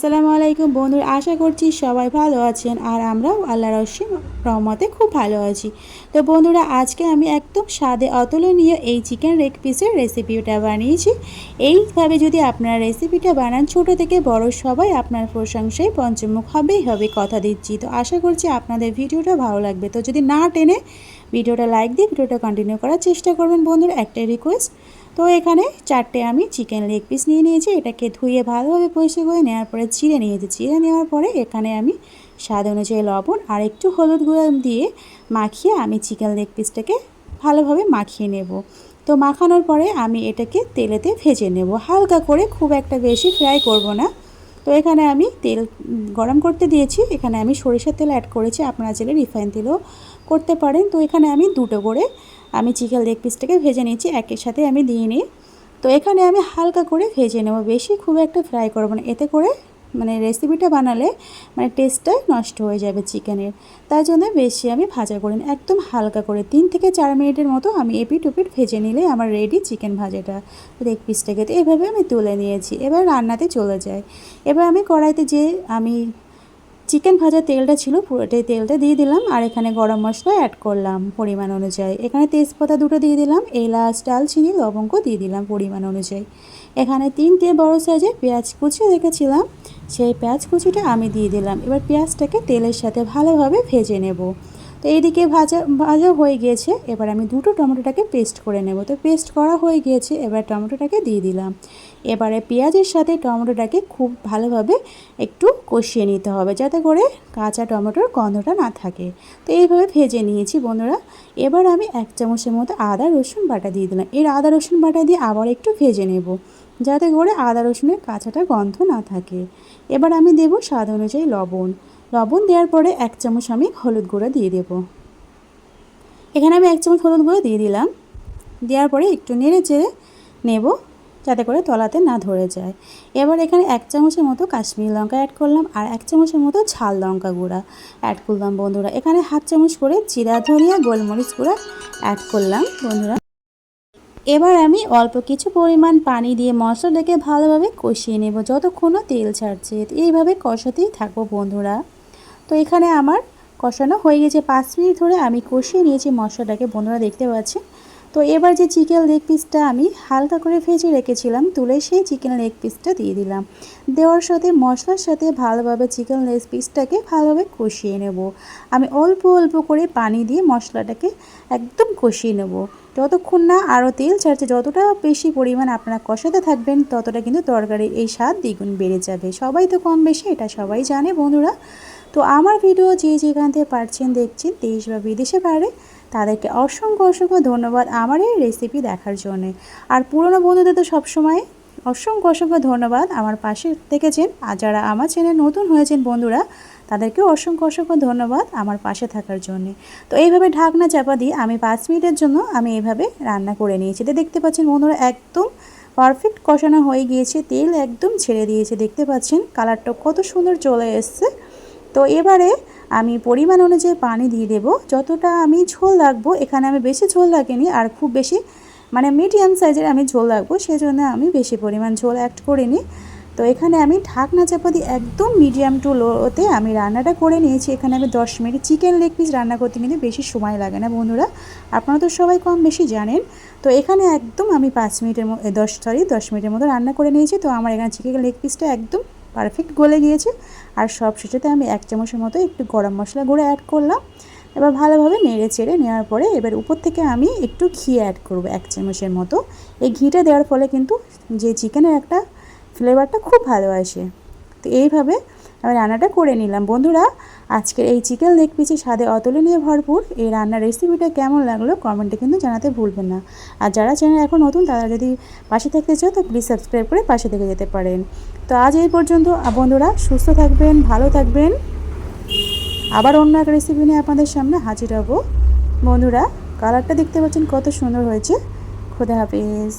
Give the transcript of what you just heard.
আসসালামু আলাইকুম বন্ধুরা, আশা করছি সবাই ভালো আছেন আর আমরাও আল্লাহ রসিম রহমতে খুব ভালো আছি। তো বন্ধুরা, আজকে আমি একদম স্বাদে অতুলনীয় এই চিকেন লেগ পিসের রেসিপিটা বানিয়েছি। এইভাবে যদি আপনারা রেসিপিটা বানান, ছোট থেকে বড় সবাই আপনার প্রশংসায় পঞ্চমুখ হবেই হবে কথা দিচ্ছি। তো আশা করছি আপনাদের ভিডিওটা ভালো লাগবে। তো যদি না টেনে ভিডিওটা লাইক দিয়ে ভিডিওটা কন্টিনিউ করার চেষ্টা করবেন বন্ধুরা, একটাই রিকোয়েস্ট তো এখানে চারটে আমি চিকেন লেগ পিস নিয়ে নিয়েছি, এটাকে ধুয়ে ভালোভাবে পরিষ্কার করে নেওয়ার পরে চিড়ে নিয়েছি। চিড়ে নেওয়ার পরে এখানে আমি স্বাদ অনুযায়ী লবণ আর একটু হলুদ গুঁড়ো দিয়ে মাখিয়ে আমি চিকেন লেগ পিসটাকে ভালোভাবে মাখিয়ে নেব। তো মাখানোর পরে আমি এটাকে তেলেতে ভেজে নেব। হালকা করে খুব একটা বেশি ফ্রাই করব না। তো এখানে আমি তেল গরম করতে দিয়েছি। এখানে আমি সরিষার তেল অ্যাড করেছি। আপনারা চাইলে রিফাইন তেলও করতে পারেন। তো এখানে আমি দুটো করে আমি চিকেন লেগ পিসটাকে ভেজে নিয়েছি। একের সাথে আমি দিয়ে নিই। তো এখানে আমি হালকা করে ভেজে নেব। বেশি খুব একটা ফ্রাই করব না। এতে করে মানে রেসিপিটা বানালে মানে টেস্টটাই নষ্ট হয়ে যাবে চিকেনের তার জন্য বেশি আমি ভাজা করি একদম হালকা করে, তিন থেকে চার মিনিটের মতো আমি এপিট ওপিট ভেজে নিলে আমার রেডি চিকেন ভাজাটা। লেগ পিসটাকে তো এভাবে আমি তুলে নিয়েছি। এবার রান্নাতে চলে যায় এবার আমি কড়াইতে যে আমি চিকেন ভাজার তেলটা ছিল, পুরোটাই তেলটা দিয়ে দিলাম আর এখানে গরম মশলা অ্যাড করলাম পরিমাণ অনুযায়ী। এখানে তেজপাতা দুটো দিয়ে দিলাম, এলাচ, ডালচিনি, লবঙ্গ দিয়ে দিলাম পরিমাণ অনুযায়ী। এখানে তিনটে বড় সাইজের পেঁয়াজ কুচি রেখেছিলাম, সেই পেঁয়াজ কুচিটা আমি দিয়ে দিলাম। এবার পেঁয়াজটাকে তেলের সাথে ভালোভাবে ভেজে নেব। তো এইদিকে ভাজা ভাজা হয়ে গিয়েছে এবার আমি দুটো টমেটোটাকে পেস্ট করে নেব। তো পেস্ট করা হয়ে গিয়েছে এবার টমেটোটাকে দিয়ে দিলাম। এবারে পেঁয়াজের সাথে টমেটোটাকে খুব ভালোভাবে একটু কষিয়ে নিতে হবে, যাতে করে কাঁচা টমেটোর গন্ধটা না থাকে। তো এইভাবে ভেজে নিয়েছি, বন্ধুরা। এবার আমি এক চামচের মতো আদা, রসুন বাটা দিয়ে দিলাম। এর আদা, রসুন বাটা দিয়ে আবার একটু ভেজে নেব, যাতে করে আদা, রসুনের কাঁচাটা গন্ধ না থাকে। এবার আমি দেব স্বাদ অনুযায়ী লবণ। লবণ দেওয়ার পরে এক চামচ আমি হলুদ গুঁড়ো দিয়ে দেব। এখানে আমি এক চামচ হলুদ গুঁড়ো দিয়ে দিলাম। দেওয়ার পরে একটু নেড়ে চেড়ে নেব যাতে করে তলাতে না ধরে যায়। এবার এখানে এক চামচের মতো কাশ্মীরি লঙ্কা অ্যাড করলাম আর এক চামচের মতো ঝাল লঙ্কা গুঁড়া অ্যাড করলাম বন্ধুরা। এখানে হাফ চামচ করে জিরা, ধনিয়া, গোলমরিচ গুঁড়া অ্যাড করলাম বন্ধুরা। এবার আমি অল্প কিছু পরিমাণ পানি দিয়ে মশলাটাকে ভালোভাবে কষিয়ে নেব। যতক্ষণ তেল ছাড়ছে, এইভাবে কষাতেই থাকব বন্ধুরা। তো এখানে আমার কষানো হয়ে গেছে। পাঁচ মিনিট ধরে আমি কষিয়ে নিয়েছি মশলাটাকে, বন্ধুরা দেখতে পাচ্ছি তো এবার যে চিকেন লেগ পিসটা আমি হালকা করে ভেজে রেখেছিলাম, তুলে সেই চিকেন লেগ পিসটা দিয়ে দিলাম। দেওয়ার সাথে, মশলার সাথে ভালোভাবে চিকেন লেগ পিসটাকে ভালোভাবে কষিয়ে নেব। আমি অল্প অল্প করে পানি দিয়ে মশলাটাকে একদম কষিয়ে নেব। যতক্ষণ না আরও তেল ছাড়ছে, যতটা বেশি পরিমাণ আপনারা কষাতে থাকবেন, ততটা কিন্তু তরকারির এই স্বাদ দ্বিগুণ বেড়ে যাবে। সবাই তো কম বেশি, এটা সবাই জানে, বন্ধুরা। তো আমার ভিডিও যে যেখান থেকে পারছেন দেখছেন দেশ বা বিদেশে পারে তাদেরকে অসংখ্য অসংখ্য ধন্যবাদ আমার এই রেসিপি দেখার জন্য। আর পুরনো বন্ধুদের তো সবসময় অসংখ্য অসংখ্য ধন্যবাদ আমার পাশে থেকেছেন আর যারা আমার চ্যানেল নতুন হয়েছেন বন্ধুরা, তাদেরকেও অসংখ্য অসংখ্য ধন্যবাদ আমার পাশে থাকার জন্য। তো এইভাবে ঢাকনা চাপা দিয়ে আমি পাঁচ মিনিটের জন্য আমি এইভাবে রান্না করে নিয়েছি। তো দেখতে পাচ্ছেন বন্ধুরা, একদম পারফেক্ট কষানো হয়ে গিয়েছে, তেল একদম ছেড়ে দিয়েছে। দেখতে পাচ্ছেন কালারটা কত সুন্দর চলে এসছে। তো এবারে আমি পরিমাণ অনুযায়ী পানি দিয়ে দেব। যতটা আমি ঝোল রাখব, এখানে আমি বেশি ঝোল রাখিনি, আর খুব বেশি মানে মিডিয়াম সাইজের আমি ঝোল রাখব, সেজন্য আমি বেশি পরিমাণ ঝোল অ্যাড করিনি। তো এখানে আমি ঢাকনা চাপা দিয়ে একদম মিডিয়াম টু লোতে আমি রান্নাটা করে নিয়েছি। এখানে আমি দশ মিনিট চিকেন লেগ পিস রান্না করতে কিন্তু বেশি সময় লাগে না বন্ধুরা, আপনারা তো সবাই কম বেশি জানেন। তো এখানে একদম আমি পাঁচ মিনিটের দশ সরি দশ মিনিটের মতো রান্না করে নিয়েছি। তো আমার এখানে চিকেন লেগ পিসটা একদম পারফেক্ট গলে গিয়েছে। আর সব শেষেতে আমি এক চামচের মতো একটু গরম মশলা গুঁড়ো অ্যাড করলাম। এবার ভালোভাবে নেড়ে চেড়ে নেওয়ার পরে এবার উপর থেকে আমি একটু ঘি অ্যাড করব এক চামচের মতো। এই ঘিটা দেওয়ার ফলে কিন্তু যে চিকেনের একটা ফ্লেভারটা খুব ভালো আসে। তো এইভাবে আমি রান্নাটা করে নিলাম। বন্ধুরা, আজকের এই চিকেন লেগ পিসের স্বাদে অতুলনীয় ভরপুর। এই রান্নার রেসিপিটা কেমন লাগল কমেন্টে কিন্তু জানাতে ভুলবেন না। আর যারা চ্যানেল এখন নতুন, তারা যদি পাশে থাকতে চাও, তো প্লিজ সাবস্ক্রাইব করে পাশে থেকে যেতে পারেন। তো আজ এই পর্যন্ত বন্ধুরা, সুস্থ থাকবেন, ভালো থাকবেন। আবার অন্য এক রেসিপি নিয়ে আপনাদের সামনে হাজির হব। বন্ধুরা কালারটা দেখতে পাচ্ছেন কত সুন্দর হয়েছে। খোদা হাফিজ।